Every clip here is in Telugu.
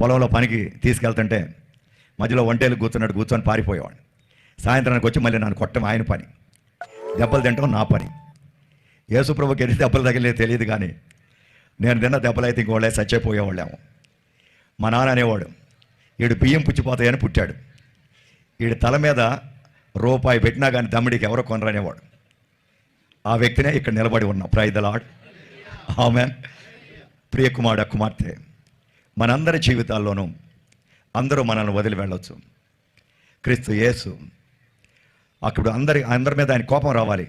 పొలంలో పనికి తీసుకెళ్తుంటే మధ్యలో ఒంటేలు కూర్చున్నట్టు కూర్చొని పారిపోయేవాడు సాయంత్రానికి వచ్చి మళ్ళీ నన్ను కొట్టడం ఆయన పని. దెబ్బలు తింటాం నా పని. యేసుప్రభుకి ఎన్ని దెబ్బలు తగిలేదు తెలియదు కానీ నేను తిన్న దెబ్బలు అయితే ఇంకోళ్ళే చచ్చిపోయేవాళ్ళేమో. మా నాన్న అనేవాడు వీడు బియ్యం పుచ్చిపోతాయని పుట్టాడు. వీడి తల మీద రూపాయి పెట్టినా కానీ దమ్మిడికి ఎవరో కొనరనేవాడు ఆ వ్యక్తినే ఇక్కడ నిలబడి ఉన్నాం. ప్రైదలాడ్ ఆమె ప్రియకుమారుడు కుమార్తె మనందరి జీవితాల్లోనూ అందరూ మనల్ని వదిలి వెళ్ళొచ్చు. క్రీస్తు యేసు. అప్పుడు అందరి అందరి మీద ఆయన కోపం రావాలి.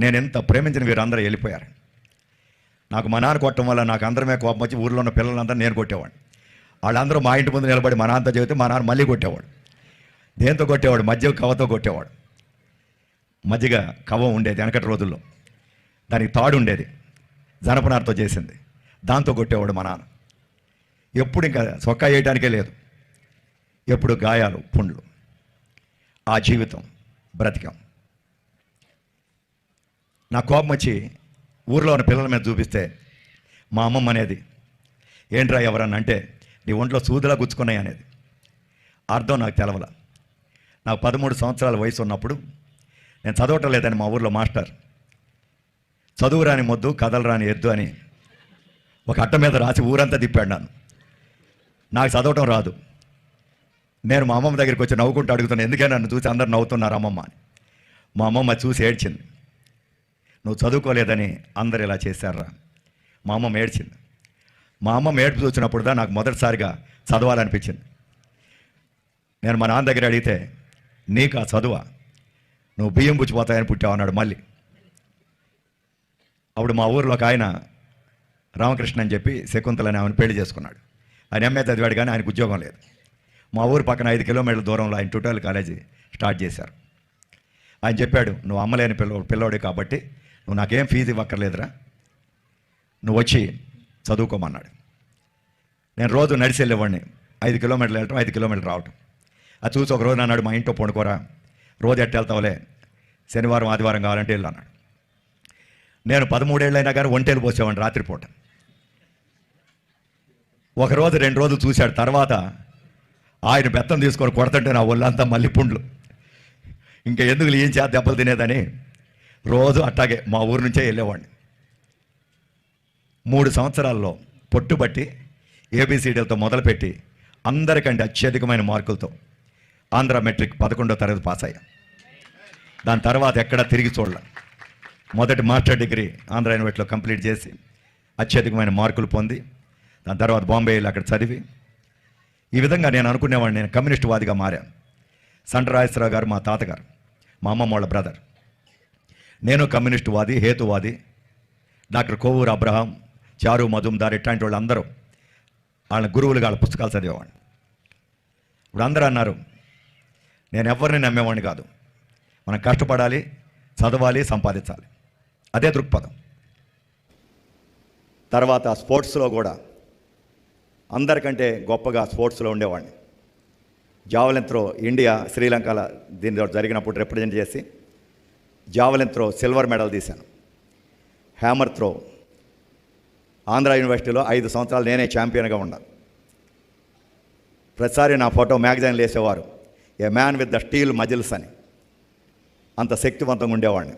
నేను ఎంత ప్రేమించిన వీరు అందరూ వెళ్ళిపోయారు. నాకు మా నాన్న కొట్టడం వల్ల నాకు అందరమే కోపం వచ్చి ఊర్లో ఉన్న పిల్లలందరూ నేను కొట్టేవాడు వాళ్ళందరూ మా ఇంటి ముందు నిలబడి మా నాన్నతో చెబితే మా నాన్న మళ్ళీ కొట్టేవాడు. దేంతో కొట్టేవాడు? మధ్య కవతో కొట్టేవాడు. మజ్జిగ కవం ఉండేది వెనకటి రోజుల్లో. దానికి తాడు ఉండేది. జనపనారతో చేసింది. దాంతో కొట్టేవాడు మా నాన్న. ఎప్పుడు ఇంకా సొక్కా వేయడానికే లేదు. ఎప్పుడు గాయాలు పుండ్లు. ఆ జీవితం బ్రతికాం. నా కోపం వచ్చి ఊర్లో ఉన్న పిల్లల మీద చూపిస్తే మా అమ్మమ్మ అనేది ఏంట్రా ఎవరన్నా అంటే నీ ఒంట్లో సూదులా గుచ్చుకున్నాయి అనేది. అర్థం నాకు తెలవల. నాకు పదమూడు సంవత్సరాల వయసు ఉన్నప్పుడు నేను చదవటం లేదని మా ఊర్లో మాస్టర్ చదువు రాని మొద్దు కథలు రాని ఎద్దు అని ఒక అట్ట మీద రాసి ఊరంతా తిప్పాడు నన్ను. నాకు చదవటం రాదు. నేను మా అమ్మమ్మ దగ్గరికి వచ్చి నవ్వుకుంటూ అడుగుతున్నాను ఎందుకే నన్ను చూసి అందరు నవ్వుతున్నారు అమ్మమ్మ? అని. మా అమ్మమ్మ చూసి ఏడ్చింది. నువ్వు చదువుకోలేదని అందరు ఇలా చేశారా మా అమ్మమ్మ ఏడ్చింది. మా అమ్మమ్మ ఏడ్పు చూసినప్పుడు దా నాకు మొదటిసారిగా చదవాలనిపించింది. నేను మా నాన్న దగ్గర అడిగితే నీకు ఆ చదువా? నువ్వు బియ్యం పుచ్చిపోతాయని పుట్టావు అన్నాడు మళ్ళీ. అప్పుడు మా ఊర్లో ఒక ఆయన రామకృష్ణ అని చెప్పి శకుంతలని ఆమెను పెళ్ళి చేసుకున్నాడు. ఆయన ఎంఏ చదివాడు కానీ ఆయనకు ఉద్యోగం లేదు. మా ఊరు పక్కన ఐదు కిలోమీటర్ల దూరంలో ఆయన ట్యూటోరియల్ కాలేజీ స్టార్ట్ చేశారు. ఆయన చెప్పాడు నువ్వు అమ్మలేని పిల్ల పిల్లోడే కాబట్టి నువ్వు నాకేం ఫీజు ఇవ్వక్కర్లేదురా. నువ్వు వచ్చి చదువుకోమన్నాడు. నేను రోజు నడిచి వెళ్ళేవాడిని. ఐదు కిలోమీటర్లు వెళ్ళటం ఐదు కిలోమీటర్లు రావటం. అది చూసి ఒక రోజు అన్నాడు మా ఇంట్లో పండుకోరా. రోజు ఎట్ట వెళ్తావులే? శనివారం ఆదివారం కావాలంటే వెళ్ళు అన్నాడు. నేను పదమూడేళ్ళైనా కానీ ఒంటేలు పోసేవాడిని రాత్రిపూట. ఒక రోజు రెండు రోజులు చూశాడు. తర్వాత ఆయన బెత్తం తీసుకొని కొడతంటే నా ఒళ్ళంతా మళ్ళీ పుండ్లు ఇంకా ఎందుకు ఏం చేత దెబ్బలు తినేదని? రోజు అట్టాగే మా ఊరు నుంచే వెళ్ళేవాడిని. మూడు సంవత్సరాల్లో పొట్టుబట్టి ఏబిసిడీలతో మొదలుపెట్టి అందరికంటే అత్యధికమైన మార్కులతో ఆంధ్ర మెట్రిక్ పదకొండో తరగతి పాస్ అయ్యా. దాని తర్వాత ఎక్కడ తిరిగి చూడలే. మొదటి మాస్టర్ డిగ్రీ ఆంధ్ర యూనివర్సిటీలో కంప్లీట్ చేసి అత్యధికమైన మార్కులు పొంది దాని తర్వాత బాంబే వెళ్ళి అక్కడ చదివి. ఈ విధంగా నేను అనుకునేవాడిని నేను కమ్యూనిస్ట్ వాదిగా మారాను. సంటరాజేశ్వరరావు గారు మా తాతగారు మా అమ్మమ్మ వాళ్ళ బ్రదర్. నేను కమ్యూనిస్ట్ వాది హేతువాది డాక్టర్ కోవూరు అబ్రహాం చారు మధుందార్ ఇట్లాంటి వాళ్ళు అందరూ వాళ్ళ గురువులుగా వాళ్ళ పుస్తకాలు చదివేవాడిని. ఇప్పుడు అందరూ అన్నారు నేను ఎవరిని నమ్మేవాడిని కాదు. మనం కష్టపడాలి చదవాలి సంపాదించాలి. అదే దృక్పథం. తర్వాత స్పోర్ట్స్లో కూడా అందరికంటే గొప్పగా స్పోర్ట్స్లో ఉండేవాడిని. జావలిన్ త్రో ఇండియా శ్రీలంకల దీని జరిగినప్పుడు రిప్రజెంట్ చేసి జావలిన్ త్రో సిల్వర్ మెడల్ తీశాను. హ్యామర్ త్రో ఆంధ్ర యూనివర్సిటీలో ఐదు సంవత్సరాలు నేనే ఛాంపియన్గా ఉన్నాను ప్రతిసారి నా ఫోటో మ్యాగజైన్లు వేసేవారు. A man with the steel muscles అని. అంత శక్తివంతంగా ఉండేవాడిని.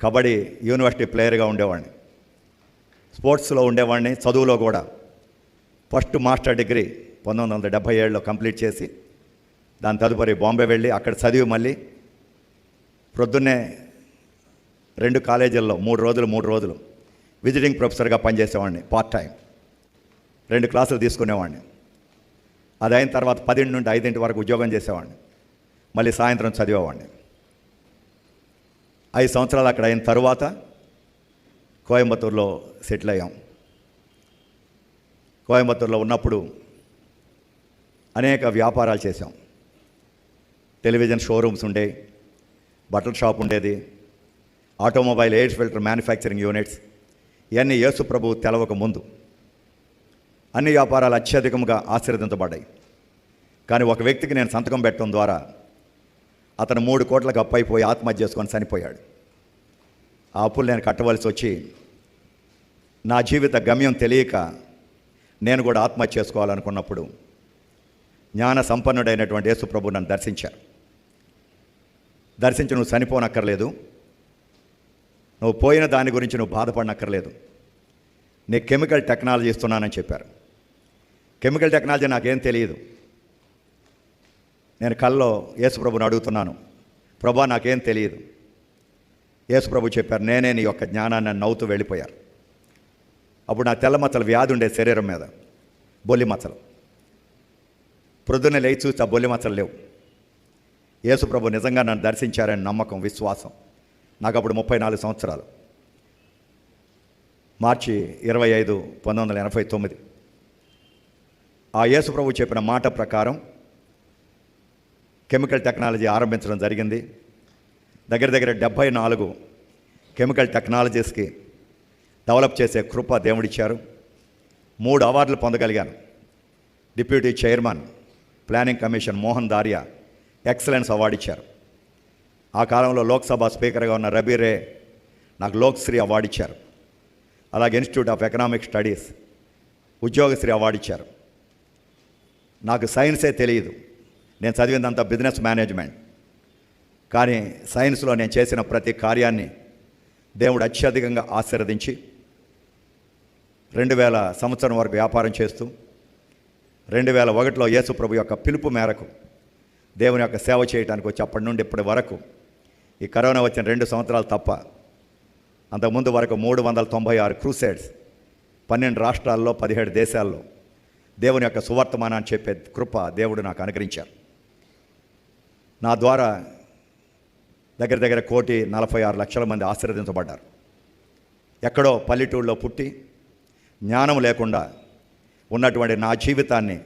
కబడ్డీ యూనివర్సిటీ ప్లేయర్గా ఉండేవాడిని. స్పోర్ట్స్లో ఉండేవాడిని చదువులో కూడా. ఫస్ట్ మాస్టర్ డిగ్రీ పంతొమ్మిది వందల డెబ్భై ఏడులో కంప్లీట్ చేసి దాని తదుపరి బాంబే వెళ్ళి అక్కడ చదివి మళ్ళీ ప్రొద్దున్నే రెండు కాలేజీల్లో మూడు రోజులు మూడు రోజులు విజిటింగ్ ప్రొఫెసర్గా పనిచేసేవాడిని పార్ట్ టైం. రెండు క్లాసులు తీసుకునేవాడిని. అది అయిన తర్వాత పదింటి నుండి ఐదింటి వరకు ఉద్యోగం చేసేవాడిని. మళ్ళీ సాయంత్రం చదివేవాడిని. ఐదు సంవత్సరాలు అక్కడ అయిన తర్వాత కోయంబత్తూరులో సెటిల్ అయ్యాం. కోయంబత్తూరులో ఉన్నప్పుడు అనేక వ్యాపారాలు చేశాం. టెలివిజన్ షోరూమ్స్ ఉండేవి బట్టల షాప్ ఉండేది automobile air filter manufacturing units ఇవన్నీ యేసు ప్రభు తెలవక ముందు. అన్ని వ్యాపారాలు అత్యధికంగా ఆశీర్వదించబడ్డాయి కానీ ఒక వ్యక్తికి నేను సంతకం పెట్టడం ద్వారా అతను మూడు కోట్లకు అప్పైపోయి ఆత్మహత్య చేసుకొని చనిపోయాడు. ఆ అప్పులు నేను కట్టవలసి వచ్చి నా జీవిత గమ్యం తెలియక నేను కూడా ఆత్మహత్య చేసుకోవాలనుకున్నప్పుడు జ్ఞాన సంపన్నుడైనటువంటి యేసుప్రభు నన్ను దర్శించారు. దర్శించి నువ్వు చనిపోనక్కర్లేదు. నువ్వు పోయిన దాని గురించి నువ్వు బాధపడనక్కర్లేదు. నీ కెమికల్ టెక్నాలజీ ఇస్తున్నానని చెప్పారు. కెమికల్ టెక్నాలజీ నాకేం తెలియదు. నేను కల్లో యేసుప్రభుని అడుగుతున్నాను. ప్రభా నాకేం తెలియదు. యేసుప్రభు చెప్పారు నేనే నీ యొక్క జ్ఞానాన్ని నవ్వుతూ వెళ్ళిపోయారు. అప్పుడు నా తెల్ల మచ్చలు వ్యాధి ఉండే శరీరం మీద. బొల్లి మచ్చలు. ప్రొద్దున లేచి చూస్తే ఆ బొల్లి మచ్చలు లేవు. యేసుప్రభు నిజంగా నన్ను దర్శించారని నమ్మకం విశ్వాసం. నాకు అప్పుడు ముప్పై నాలుగు సంవత్సరాలు. మార్చి ఇరవై ఐదు పంతొమ్మిది వందల ఎనభై తొమ్మిది. ఆ యేసుప్రభు చెప్పిన మాట ప్రకారం కెమికల్ టెక్నాలజీ ఆరంభించడం జరిగింది. దగ్గర దగ్గర డెబ్భై నాలుగు కెమికల్ టెక్నాలజీస్కి డెవలప్ చేసే కృప దేవుడిచ్చారు. మూడు అవార్డులు పొందగలిగాను. Deputy chairman planning commission Mohan Dhariya excellence award ఇచ్చారు ఆ కాలంలో లోక్సభ స్పీకర్గా ఉన్న రబీ రే నాకు లోక్శ్రీ అవార్డు ఇచ్చారు అలాగే institute of economic studies Udyogashree award ఇచ్చారు నాకు సైన్సే తెలియదు. నేను చదివిందంతా బిజినెస్ మేనేజ్మెంట్. కానీ సైన్స్లో నేను చేసిన ప్రతి కార్యాన్ని దేవుడు అత్యధికంగా ఆశీర్వదించి రెండు వేల సంవత్సరం వరకు వ్యాపారం చేస్తూ రెండు వేల ఒకటిలో యేసుప్రభు యొక్క పిలుపు మేరకు దేవుని యొక్క సేవ చేయడానికి వచ్చి అప్పటి నుండి ఇప్పటి వరకు ఈ కరోనా వచ్చిన రెండు సంవత్సరాలు తప్ప అంతకుముందు వరకు మూడు వందల తొంభై ఆరు క్రూసైడ్స్ పన్నెండు రాష్ట్రాల్లో పదిహేడు దేశాల్లో దేవుని యొక్క సువర్తమానాన్ని చెప్పే కృప దేవుడు నాకు అనుగ్రహించారు. నా ద్వారా దగ్గర దగ్గర కోటి నలభై ఆరు లక్షల మంది ఆశీర్వదించబడ్డారు. ఎక్కడో పల్లెటూళ్ళలో పుట్టి జ్ఞానం లేకుండా ఉన్నటువంటి నా జీవితాన్ని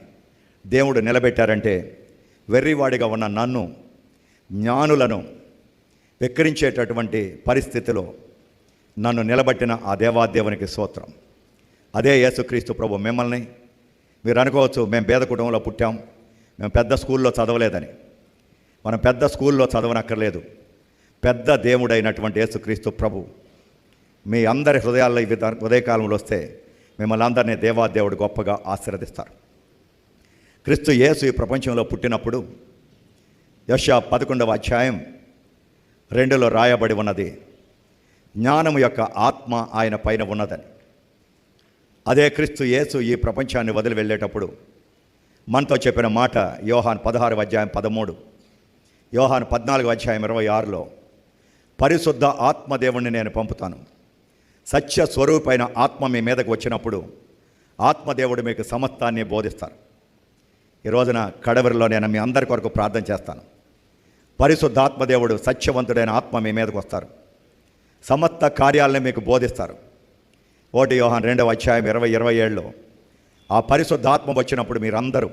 దేవుడు నిలబెట్టారంటే వెర్రివాడిగా ఉన్న నన్ను జ్ఞానులను వెక్కిరించేటటువంటి పరిస్థితిలో నన్ను నిలబెట్టిన ఆ దేవాదేవునికి స్తోత్రం. అదే యేసుక్రీస్తు ప్రభు మిమ్మల్ని మీరు అనుకోవచ్చు మేము పేద కుటుంబంలో పుట్టాం మేము పెద్ద స్కూల్లో చదవలేదని. మనం పెద్ద స్కూల్లో చదవనక్కర్లేదు. పెద్ద దేవుడైనటువంటి యేసుక్రీస్తు ప్రభు మీ అందరి హృదయాల్లో ఈ విధ- ఉదయకాలంలో వస్తే మిమ్మల్ని అందరినీ దేవాదేవుడు గొప్పగా ఆశీర్వదిస్తారు. క్రీస్తు యేసు ఈ ప్రపంచంలో పుట్టినప్పుడు యశ పదకొండవ అధ్యాయం రెండులో రాయబడి ఉన్నది జ్ఞానము యొక్క ఆత్మ ఆయన పైన ఉన్నదని. అదే క్రీస్తు యేసు ఈ ప్రపంచాన్ని వదిలి వెళ్ళేటప్పుడు మనతో చెప్పిన మాట యోహాన్ పదహారు అధ్యాయం పదమూడు యోహాన్ పద్నాలుగు అధ్యాయం ఇరవై ఆరులో పరిశుద్ధ ఆత్మదేవుణ్ణి నేను పంపుతాను. సత్య స్వరూపైన ఆత్మ మీ మీదకు వచ్చినప్పుడు ఆత్మదేవుడు మీకు సమస్తాన్ని బోధిస్తారు. ఈ రోజున కడవరిలో నేను మీ అందరి కొరకు ప్రార్థన చేస్తాను. పరిశుద్ధాత్మదేవుడు సత్యవంతుడైన ఆత్మ మీ మీదకు వస్తారు. సమస్త కార్యాలను మీకు బోధిస్తారు. ఓటి యోహాన్ రెండవ అధ్యాయం ఇరవై ఇరవై ఏడులో ఆ పరిశుద్ధాత్మ వచ్చినప్పుడు మీరందరూ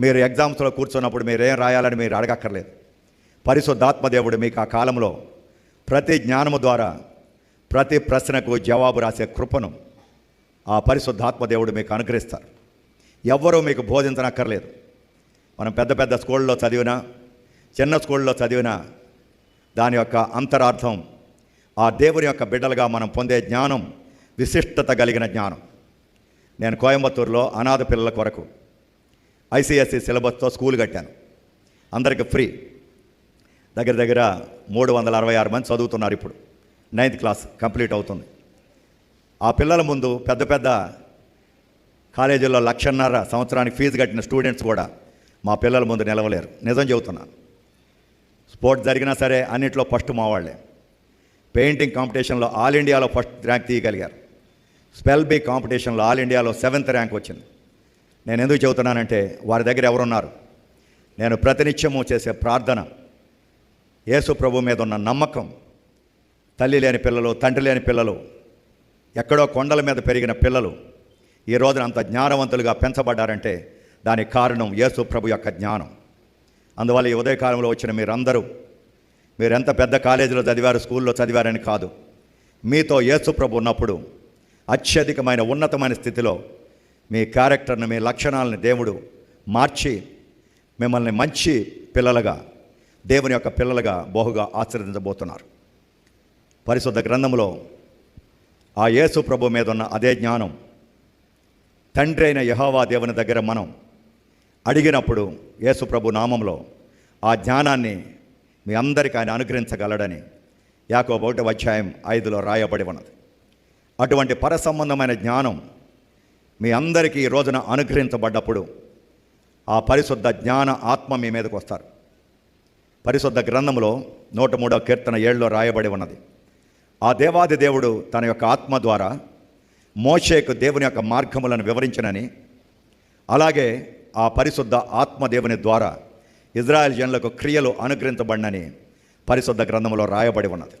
మీరు ఎగ్జామ్స్లో కూర్చున్నప్పుడు మీరు ఏం రాయాలని మీరు అడగక్కర్లేదు. పరిశుద్ధాత్మదేవుడు మీకు ఆ కాలంలో ప్రతి జ్ఞానము ద్వారా ప్రతి ప్రశ్నకు జవాబు రాసే కృపను ఆ పరిశుద్ధాత్మదేవుడు మీకు అనుగ్రహిస్తారు. ఎవ్వరూ మీకు బోధించనక్కర్లేదు. మనం పెద్ద పెద్ద స్కూళ్ళలో చదివినా చిన్న స్కూళ్ళలో చదివినా దాని యొక్క అంతరార్థం ఆ దేవుని యొక్క బిడ్డలుగా మనం పొందే జ్ఞానం విశిష్టత కలిగిన జ్ఞానం. నేను కోయంబత్తూరులో అనాథ పిల్లల కొరకు ఐసిఎస్సి సిలబస్తో స్కూల్ కట్టాను. అందరికి ఫ్రీ. దగ్గర దగ్గర మూడు వందల అరవై ఆరు మంది చదువుతున్నారు ఇప్పుడు. నైన్త్ క్లాస్ కంప్లీట్ అవుతుంది. ఆ పిల్లల ముందు పెద్ద పెద్ద కాలేజీల్లో లక్షన్నర సంవత్సరానికి ఫీజు కట్టిన స్టూడెంట్స్ కూడా మా పిల్లల ముందు నిలవలేరు. నిజం చెబుతున్నాను స్పోర్ట్స్ జరిగినా సరే అన్నింటిలో ఫస్ట్ మా వాళ్ళే. పెయింటింగ్ కాంపిటీషన్లో ఆల్ ఇండియాలో ఫస్ట్ ర్యాంక్ తీయగలిగారు. స్పెల్ బీ కాంపిటీషన్లో ఆల్ ఇండియాలో సెవెంత్ ర్యాంక్ వచ్చింది. నేను ఎందుకు చెబుతున్నానంటే వారి దగ్గర ఎవరున్నారు? నేను ప్రతినిత్యము చేసే ప్రార్థన యేసు ప్రభు మీద ఉన్న నమ్మకం తల్లి లేని పిల్లలు తండ్రి లేని పిల్లలు ఎక్కడో కొండల మీద పెరిగిన పిల్లలు ఈ రోజున అంత జ్ఞానవంతులుగా పెంచబడ్డారంటే దానికి కారణం యేసు ప్రభు యొక్క జ్ఞానం. అందువల్ల ఈ ఉదయకాలంలో వచ్చిన మీరందరూ మీరు ఎంత పెద్ద కాలేజీలో చదివారు స్కూల్లో చదివారని కాదు మీతో యేసు ప్రభు ఉన్నప్పుడు అత్యధికమైన ఉన్నతమైన స్థితిలో మీ క్యారెక్టర్ని మీ లక్షణాలని దేవుడు మార్చి మిమ్మల్ని మంచి పిల్లలుగా దేవుని యొక్క పిల్లలుగా బహుగా ఆశీర్వదించబోతున్నారు. పరిశుద్ధ గ్రంథంలో ఆ యేసు ప్రభు మీద ఉన్న అదే జ్ఞానం. తండ్రి అయిన యహోవా దేవుని దగ్గర మనం అడిగినప్పుడు యేసు ప్రభు నామంలో ఆ జ్ఞానాన్ని మీ అందరికీ ఆయన అనుగ్రహించగలడని యాకో ఒకటి అధ్యాయం ఐదులో రాయబడి ఉన్నది. అటువంటి పర సంబంధమైన జ్ఞానం మీ అందరికీ ఈ రోజున అనుగ్రహించబడ్డప్పుడు ఆ పరిశుద్ధ జ్ఞాన ఆత్మ మీ మీదకు వస్తారు. పరిశుద్ధ గ్రంథంలో నూట మూడో కీర్తన ఏళ్ళలో రాయబడి ఉన్నది. ఆ దేవాది దేవుడు తన యొక్క ఆత్మ ద్వారా మోషేకు దేవుని యొక్క మార్గములను వివరించనని అలాగే ఆ పరిశుద్ధ ఆత్మ దేవుని ద్వారా ఇజ్రాయెల్ జనులకు క్రియలు అనుగ్రహించబడినని పరిశుద్ధ గ్రంథంలో రాయబడి ఉన్నది.